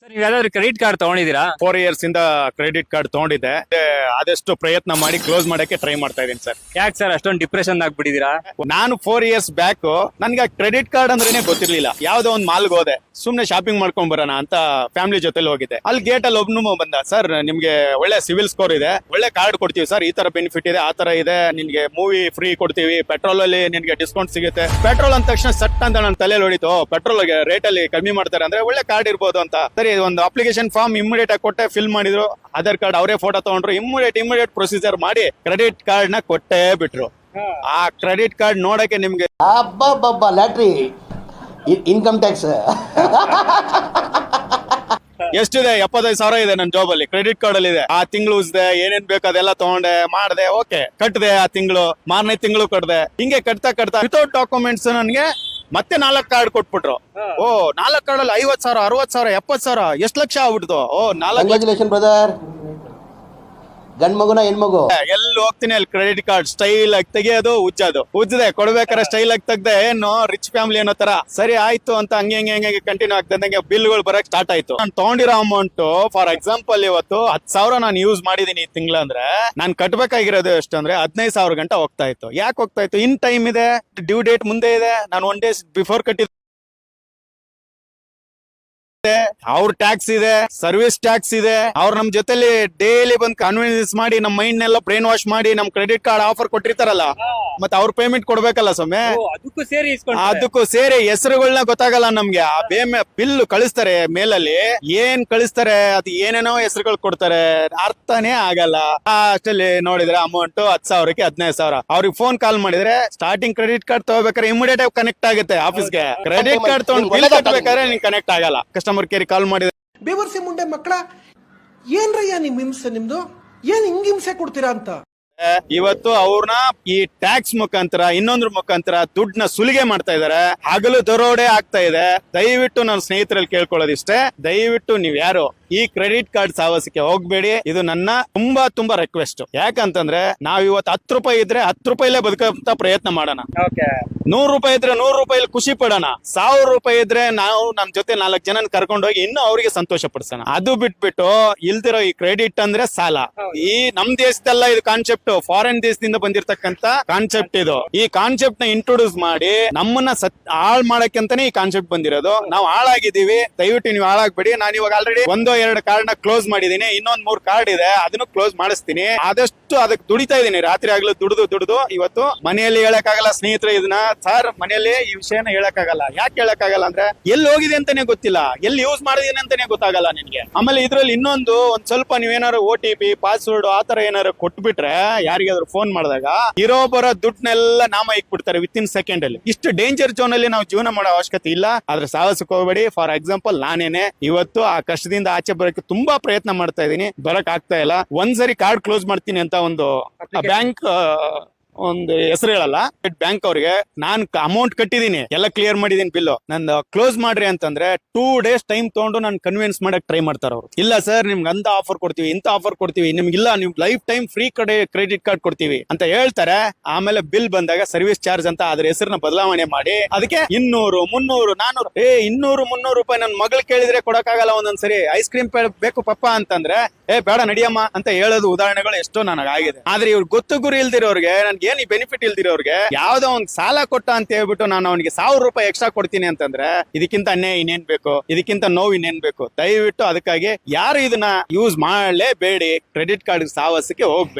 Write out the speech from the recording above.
Sir ನೀವು ಯಾವ್ದಾದ್ರು credit card ತಗೊಂಡಿದ್ದೀರಾ? ಫೋರ್ ಇಯರ್ಸ್ ಇಂದ ಕ್ರೆಡಿಟ್ ಕಾರ್ಡ್ ತಗೊಂಡಿದ್ದೆ. ಆದಷ್ಟು ಪ್ರಯತ್ನ ಮಾಡಿ ಕ್ಲೋಸ್ ಮಾಡಕ್ಕೆ ಟ್ರೈ ಮಾಡ್ತಾ ಇದ್ದೀನಿ ಸರ್ ಯಾಕೆ ಸರ್ ಅಷ್ಟೊಂದು ಡಿಪ್ರೆಷನ್ ಆಗ್ಬಿಟ್ಟಿದ್ದೀರಾ? ನಾನು ಫೋರ್ ಇಯರ್ಸ್ ಬ್ಯಾಕ್ ನನ್ಗೆ ಕ್ರೆಡಿಟ್ ಕಾರ್ಡ್ ಅಂದ್ರೇನೆ ಗೊತ್ತಿರ್ಲಿಲ್ಲ. ಯಾವ್ದೋ ಒಂದು ಮಾಲ್ಗೆ ಹೋದೆ ಸುಮ್ನೆ ಶಾಪಿಂಗ್ ಮಾಡ್ಕೊಂಡ್ ಬರೋಣ ಅಂತ ಫ್ಯಾಮಿಲಿ ಜೊತೆಲಿ ಹೋಗಿದ್ದೆ. ಅಲ್ಲಿ ಗೇಟ್ ಅಲ್ಲಿ ಒಬ್ನು ಬಂದ ಸರ್ ನಿಮ್ಗೆ ಒಳ್ಳೆ ಸಿವಿಲ್ ಸ್ಕೋರ್ ಇದೆ. ಒಳ್ಳೆ ಕಾರ್ಡ್ ಕೊಡ್ತೀವಿ ಸರ್ ಈ ತರ ಬೆನಿಫಿಟ್ ಇದೆ ಆ ತರ ಇದೆ. ನಿನ್ಗೆ ಮೂವಿ ಫ್ರೀ ಕೊಡ್ತೀವಿ. ಪೆಟ್ರೋಲ್ ಅಲ್ಲಿ ನಿನ್ಗೆ ಡಿಸ್ಕೌಂಟ್ ಸಿಗುತ್ತೆ. ಪೆಟ್ರೋಲ್ ಅಂದ ತಕ್ಷಣ ಸಟ್ ಅಂತ ನನ್ನ ತಲೆಯಲ್ಲಿ ಹೊಡಿತು. ಪೆಟ್ರೋಲ್ ರೇಟ್ ಅಲ್ಲಿ ಕಮ್ಮಿ ಮಾಡ್ತಾರೆ ಅಂದ್ರೆ ಒಳ್ಳೆ ಕಾರ್ಡ್ ಇರ್ಬೋದು ಅಂತ. ಸರಿ ಒಂದು ಅಪ್ಲಿಕೇಶನ್ ಫಾರ್ಮ್ ಇಮಿಡಿಯೇಟ್ ಆಗಿ ಕೊಟ್ಟೆ ಫಿಲ್ ಮಾಡಿದ್ರು ಆಧಾರ್ ಕಾರ್ಡ್ ಅವರೇ ಫೋಟೋ ತಗೊಂಡ್ರು ಇಮಿಡಿಯೇಟ್ ಇಮಿಡಿಯೇಟ್ ಪ್ರೊಸೀಜರ್ ಮಾಡಿ ಕ್ರೆಡಿಟ್ ಕಾರ್ಡ್ನ ಕೊಟ್ಟೇ ಬಿಟ್ರು. ಆ ಕ್ರೆಡಿಟ್ ಕಾರ್ಡ್ ನೋಡಕ್ಕೆ ನಿಮ್ಗೆ ಅಬ್ಬಬ್ಬಬ್ಬ ಲ್ಯಾಟ್ರಿ. ಇನ್ಕಮ್ ಟ್ಯಾಕ್ಸ್ ಎಷ್ಟಿದೆ? ಎಪ್ಪತ್ತೈದು ಸಾವಿರ ಇದೆ ನನ್ನ ಜಾಬ್ ಅಲ್ಲಿ. ಕ್ರೆಡಿಟ್ ಕಾರ್ಡ್ ಅಲ್ಲಿ ಇದೆ. ಆ ತಿಂಗಳು ಉಸ್ದೆ ಏನೇನ್ ಬೇಕು ಅದೆಲ್ಲ ತಗೊಂಡೆ ಮಾಡ್ದೆ ಓಕೆ ಕಟ್ಟದೆ ಆ ತಿಂಗಳು. ಮಾರನೇ ತಿಂಗಳು ಕಟ್ಟದೆ ಹಿಂಗೆ ಕಟ್ತಾ ಕಟ್ತಾ ವಿತೌಟ್ ಡಾಕ್ಯುಮೆಂಟ್ಸ್ ನನ್ಗೆ ಮತ್ತೆ ನಾಲ್ಕು ಕಾರ್ಡ್ ಕೊಟ್ಬಿಟ್ರು. ಓ ನಾಲ್ಕು ಕಾರ್ಡ್ ಅಲ್ಲಿ ಐವತ್ ಸಾವಿರ ಅರವತ್ತು ಸಾವಿರ ಎಪ್ಪತ್ತು ಸಾವಿರ ಎಷ್ಟು ಲಕ್ಷ ಆಗ್ಬಿಡ್ತು? ಓ ನಾಲ್ಕು ಬ್ರದರ್ ಗಂಡ್ ಮಗುನ ಹೆಣ್ಮಗು ಎಲ್ಲಿ ಹೋಗ್ತೀನಿ ಅಲ್ಲಿ ಕ್ರೆಡಿಟ್ ಕಾರ್ಡ್ ಸ್ಟೈಲ್ ಆಗಿ ತೆಗಿಯೋದು, ಉಜ್ಜೋದು. ಉಜ್ಜದೆ ಕೊಡ್ಬೇಕಾರೆ ಸ್ಟೈಲ್ ಆಗಿ ತೆಗ್ದೆ, ಏನು ರಿಚ್ ಫ್ಯಾಮಿಲಿ ಅನ್ನೋ ತರ. ಸರಿ, ಆಯ್ತು ಅಂತ ಹಂಗೆ ಹಂಗೆ ಹಂಗೆ ಕಂಟಿನ್ಯೂ ಆಗ್ತದಂಗೆ ಬಿಲ್ಗಳು ಬರಕ್ ಸ್ಟಾರ್ಟ್ ಆಯ್ತು. ನಾನು ತೊಗೊಂಡಿರೋ ಅಮೌಂಟ್ ಫಾರ್ ಎಕ್ಸಾಂಪಲ್ ಇವತ್ತು ಹತ್ ಸಾವಿರ ನಾನು ಯೂಸ್ ಮಾಡಿದೀನಿ ಈ ತಿಂಗಳ ಅಂದ್ರೆ, ನಾನು ಕಟ್ಬೇಕಾಗಿರೋದು ಎಷ್ಟು ಅಂದ್ರೆ ಹದಿನೈದು ಸಾವಿರ ಗಂಟೆ ಹೋಗ್ತಾ ಇತ್ತು. ಯಾಕೆ ಹೋಗ್ತಾ ಇತ್ತು? ಇನ್ ಟೈಮ್ ಇದೆ ಡ್ಯೂ ಡೇಟ್ ಮುಂದೆ ಇದೆ, ನಾನು ಒನ್ ಡೇಸ್ ಬಿಫೋರ್ ಕಟ್ಟಿದ್ದೆ ಅವ್ರ ಟ್ಯಾಕ್ಸ್ ಇದೆ ಸರ್ವಿಸ್ ಟ್ಯಾಕ್ಸ್ ಇದೆ. ಅವ್ರ ನಮ್ ಜೊತೆಲಿ ಡೈಲಿ ಬಂದ್ ಕನ್ವಿನ್ಸ್ ಮಾಡಿ, ನಮ್ ಮೈಂಡ್ ನೆಲ್ಲ ಬ್ರೈನ್ ವಾಶ್ ಮಾಡಿ, ನಮ್ ಕ್ರೆಡಿಟ್ ಕಾರ್ಡ್ ಆಫರ್ ಕೊಟ್ಟಿರ್ತಾರಲ್ಲ. ಮತ್ತೆ ಅವ್ರ ಪೇಮೆಂಟ್ ಕೊಡ್ಬೇಕಲ್ಲ ಸೊಮ್ಮೆ ಓ, ಅದಕ್ಕೂ ಸೇರಿ ಇಸ್ಕೊಂಡು ಅದಕ್ಕೂ ಸೇರಿ ಹೆಸರುಗಳನ್ನ ಗೊತ್ತಾಗಲ್ಲ ನಮ್ಗೆ. ಆ ಬೇಮೆ ಬಿಲ್ ಕಳಿಸ್ತಾರೆ ಮೇಲಲ್ಲಿ. ಏನ್ ಕಳಿಸ್ತಾರೆ ಅದು ಏನೇನೋ ಹೆಸರುಗಳು ಕೊಡ್ತಾರೆ ಅರ್ಥನೇ ಆಗಲ್ಲ. ಅಷ್ಟಲ್ಲಿ ನೋಡಿದ್ರೆ ಅಮೌಂಟ್ ಹತ್ ಸಾವಿರಕ್ಕೆ ಹದಿನೈದು ಸಾವಿರ. ಅವ್ರಿಗೆ ಫೋನ್ ಕಾಲ್ ಮಾಡಿದ್ರೆ ಸ್ಟಾರ್ಟಿಂಗ್ ಕ್ರೆಡಿಟ್ ಕಾರ್ಡ್ ತಗೋಬೇಕಾದ್ರೆ ಇಮಿಡಿಯೇಟ್ ಆಗಿ ಕನೆಕ್ಟ್ ಆಗುತ್ತೆ ಆಫೀಸ್ಗೆ ಕ್ರೆಡಿಟ್ ಕಾರ್ಡ್ ತಗೊಂಡು ಬಿಲ್ ಕಟ್ಟಬೇಕಾದ್ರೆ ನಿಂಗೆ ಕನೆಕ್ಟ್ ಆಗಲ್ಲ. ಕಸ್ಟಮರ್ ಕೇರ್ ಕಾಲ್ ಮಾಡಿದ್ರೆ. ಬೇವರ್ಸಿ ಮುಂಡೆ ಮಕ್ಕಳ ಏನ್ರಯ್ಯ ನಿಮ್ ಹಿಂಸೆ ನಿಮ್ದು? ಏನ್ ಹಿಂಗ್ ಹಿಂಸೆ ಕೊಡ್ತೀರಾ ಅಂತ? ಇವತ್ತು ಅವ್ರನ್ನ ಈ ಟ್ಯಾಕ್ಸ್ ಮುಖಾಂತರ, ಇನ್ನೊಂದ್ರ ಮುಖಾಂತರ ದುಡ್ಡನ್ನ ಸುಲಿಗೆ ಮಾಡ್ತಾ ಇದಾರೆ ಹಗಲು ದರೋಡೆ ಆಗ್ತಾ ಇದೆ. ದಯವಿಟ್ಟು ನನ್ನ ಸ್ನೇಹಿತರಲ್ಲಿ ಕೇಳ್ಕೊಳ್ಳೋದಿಷ್ಟೇ. ದಯವಿಟ್ಟು ನೀವ್ ಯಾರು, ಈ ಕ್ರೆಡಿಟ್ ಕಾರ್ಡ್ ಸಾಹಸಕ್ಕೆ ಹೋಗ್ಬೇಡಿ. ಇದು ನನ್ನ ತುಂಬಾ ತುಂಬಾ ರಿಕ್ವೆಸ್ಟ್ ಯಾಕಂತಂದ್ರೆ ನಾವ್ ಇವತ್ತು ಹತ್ತು ರೂಪಾಯಿ ಇದ್ರೆ ಹತ್ತು ರೂಪಾಯಿಲೇ ಬದುಕಂತ ಪ್ರಯತ್ನ ಮಾಡೋಣ. ನೂರು ರೂಪಾಯಿ ಇದ್ರೆ ನೂರು ರೂಪಾಯಿ ಖುಷಿ ಪಡೋಣ. ಸಾವಿರ ರೂಪಾಯಿ ಇದ್ರೆ ನಾವು ನಮ್ಮ ಜೊತೆ ನಾಲ್ಕು ಜನ ಕರ್ಕೊಂಡೋಗಿ ಇನ್ನೂ ಅವರಿಗೆ ಸಂತೋಷ ಪಡಿಸೋಣ. ಅದು ಬಿಟ್ಬಿಟ್ಟು ಇಲ್ದಿರೋ ಈ ಕ್ರೆಡಿಟ್ ಅಂದ್ರೆ ಸಾಲ. ಈ ನಮ್ ದೇಶದಲ್ಲ ಇದು ಕಾನ್ಸೆಪ್ಟ್ ಫಾರಿನ್ ದೇಶದಿಂದ ಬಂದಿರತಕ್ಕಂತ ಕಾನ್ಸೆಪ್ಟ್ ಇದು. ಈ ಕಾನ್ಸೆಪ್ಟ್ನ ಇಂಟ್ರೊಡ್ಯೂಸ್ ಮಾಡಿ ನಮ್ಮನ್ನ ಸತ್ ಹಾಳ್ ಮಾಡಕ್ಕಂತಾನೆ ಈ ಕಾನ್ಸೆಪ್ಟ್ ಬಂದಿರೋದು. ನಾವು ಹಾಳಾಗಿದ್ದೀವಿ. ದಯವಿಟ್ಟು ನೀವು ಹಾಳಾಗ್ಬೇಡಿ. ನಾನು ಇವಾಗ ಆಲ್ರೆಡಿ ಒಂದೋ ಎರಡು ಕಾರ್ಡ್ನ ಕ್ಲೋಸ್ ಮಾಡಿದೀನಿ ಇನ್ನೊಂದ್ ಮೂರ್ ಕಾರ್ಡ್ ಇದೆ. ಅದನ್ನು ಕ್ಲೋಸ್ ಮಾಡಿಸ್ತೀನಿ. ಆದಷ್ಟು ಅದಕ್ಕೆ ದುಡಿತಾ ಇದೀನಿ ರಾತ್ರಿ ಆಗ್ಲೂ ದುಡಿದು ದುಡಿದು. ಇವತ್ತು ಮನೆಯಲ್ಲಿ ಹೇಳಕ್ಕಾಗಲ್ಲ ಸ್ನೇಹಿತರೆ ಇದನ್ನ ಸರ್ ಮನೆಯಲ್ಲಿ ಈ ವಿಷಯನ ಹೇಳಕ್ಕಾಗಲ್ಲ. ಯಾಕೆ ಹೇಳಕ್ಕಾಗಲ್ಲ ಅಂದ್ರೆ ಎಲ್ಲಿ ಹೋಗಿದೆ ಅಂತಾನೆ ಗೊತ್ತಿಲ್ಲ. ಎಲ್ಲಿ ಯೂಸ್ ಮಾಡಿದೀನಿ ಅಂತಾನೆ ಗೊತ್ತಾಗಲ್ಲ ನಿನ್ಗೆ. ಆಮೇಲೆ ಇದ್ರಲ್ಲಿ ಇನ್ನೊಂದು ಒಂದ್ ಸ್ವಲ್ಪ ನೀವೇನಾದ್ರು ಓ ಟಿ ಪಿ ಪಾಸ್ವರ್ಡ್ ಆತರ ಏನಾದ್ರು ಕೊಟ್ಬಿಟ್ರೆ ಯಾರಿಗಾದ್ರು ಫೋನ್ ಮಾಡಿದಾಗ ಇರೋ ಬರೋ ದುಡ್ಡನ್ನೆಲ್ಲ ನಾಮ ಇಕ್ಬಿಡ್ತಾರೆ ವಿತ್ ಇನ್ ಸೆಕೆಂಡ್ ಅಲ್ಲಿ. ಇಷ್ಟು ಡೇಂಜರ್ ಜೋನ್ ಅಲ್ಲಿ ನಾವು ಜೀವನ ಮಾಡೋ ಅವಶ್ಯಕತೆ ಇಲ್ಲ. ಆದ್ರೆ ಸಾಹಸಕ್ಕೆ ಹೋಗ್ಬೇಡಿ. ಫಾರ್ ಎಕ್ಸಾಂಪಲ್ ನಾನೇನೆ ಇವತ್ತು ಆ ಕಷ್ಟದಿಂದ ಆಚೆ ಬರೋಕೆ ತುಂಬಾ ಪ್ರಯತ್ನ ಮಾಡ್ತಾ ಇದೀನಿ ಬರಕ್ ಆಗ್ತಾ ಇಲ್ಲ. ಒಂದ್ಸರಿ ಕಾರ್ಡ್ ಕ್ಲೋಸ್ ಮಾಡ್ತೀನಿ ಅಂತ ಒಂದು ಬ್ಯಾಂಕ್ ಒಂದು ಹೆಸರು ಹೇಳಲ್ಲ. ಬ್ಯಾಂಕ್ ಅವ್ರಿಗೆ ನಾನ್ ಅಮೌಂಟ್ ಕಟ್ಟಿದೀನಿ. ಎಲ್ಲ ಕ್ಲಿಯರ್ ಮಾಡಿದೀನಿ ಬಿಲ್ ನಂದು ಕ್ಲೋಸ್ ಮಾಡ್ರಿ ಅಂತಂದ್ರೆ ಟೂ ಡೇಸ್ ಟೈಮ್ ತಗೊಂಡು ನಾನು ಕನ್ವಿನ್ಸ್ ಮಾಡಕ್ ಟ್ರೈ ಮಾಡ್ತಾರ ಅವ್ರು. ಇಲ್ಲ ಸರ್ ನಿಮ್ಗೆ ಅಂತ ಆಫರ್ ಕೊಡ್ತೀವಿ ಇಂತ ಆಫರ್ ಕೊಡ್ತೀವಿ. ನಿಮ್ಗಿಲ್ಲ ನಿಮ್ ಲೈಫ್ ಟೈಮ್ ಫ್ರೀ ಕಡೆ ಕ್ರೆಡಿಟ್ ಕಾರ್ಡ್ ಕೊಡ್ತೀವಿ ಅಂತ ಹೇಳ್ತಾರೆ. ಆಮೇಲೆ ಬಿಲ್ ಬಂದಾಗ ಸರ್ವಿಸ್ ಚಾರ್ಜ್ ಅಂತ ಅದ್ರ ಹೆಸರನ್ನ ಬದಲಾವಣೆ ಮಾಡಿ, ಅದಕ್ಕೆ ಇನ್ನೂರು, ಮುನ್ನೂರು, ನಾನೂರು. ಏ, ಇನ್ನೂರು, ಮುನ್ನೂರು ರೂಪಾಯಿ ನನ್ನ ಮಗಳು ಕೇಳಿದ್ರೆ ಕೊಡಕ್ಕಾಗಲ್ಲ ಒಂದೊಂದ್ಸರಿ. ಐಸ್ ಕ್ರೀಮ್ ಬೇಕು ಪಪ್ಪ ಅಂತಂದ್ರೆ, ಏ, ಬೇಡ ನಡಿಯಮ್ಮ ಅಂತ ಹೇಳೋದು ಉದಾಹರಣೆಗಳು ಎಷ್ಟೋ ನನಗಾಗಿದೆ. ಆದ್ರೆ ಇವ್ರು ಗೊತ್ತು ಗುರಿ ಇಲ್ದಿರೋರಿಗೆ ನನ್ಗೆ ಏನ್ ಈ ಬೆನಿಫಿಟ್ ಇಲ್ದಿರೋರ್ಗೆ ಯಾವ್ದೋ ಒಂದ್ ಸಾಲ ಕೊಟ್ಟ ಅಂತ ಹೇಳ್ಬಿಟ್ಟು ನಾನು ಅವನಿಗೆ ಸಾವಿರ ರೂಪಾಯಿ ಎಕ್ಸ್ಟ್ರಾ ಕೊಡ್ತೀನಿ ಅಂತಂದ್ರೆ, ಇದಕ್ಕಿಂತ ಅನ್ಯಾಯ ಇನ್ನೇನ್ ಬೇಕು? ಇದಕ್ಕಿಂತ ನೋವು ಇನ್ನೇನ್ ಬೇಕು? ದಯವಿಟ್ಟು ಅದಕ್ಕಾಗಿ ಯಾರು ಇದನ್ನ ಯೂಸ್ ಮಾಡಲೇಬೇಡಿ. ಕ್ರೆಡಿಟ್ ಕಾರ್ಡ್ ಸಾವಸಕ್ಕೆ ಹೋಗ್ಬೇಕು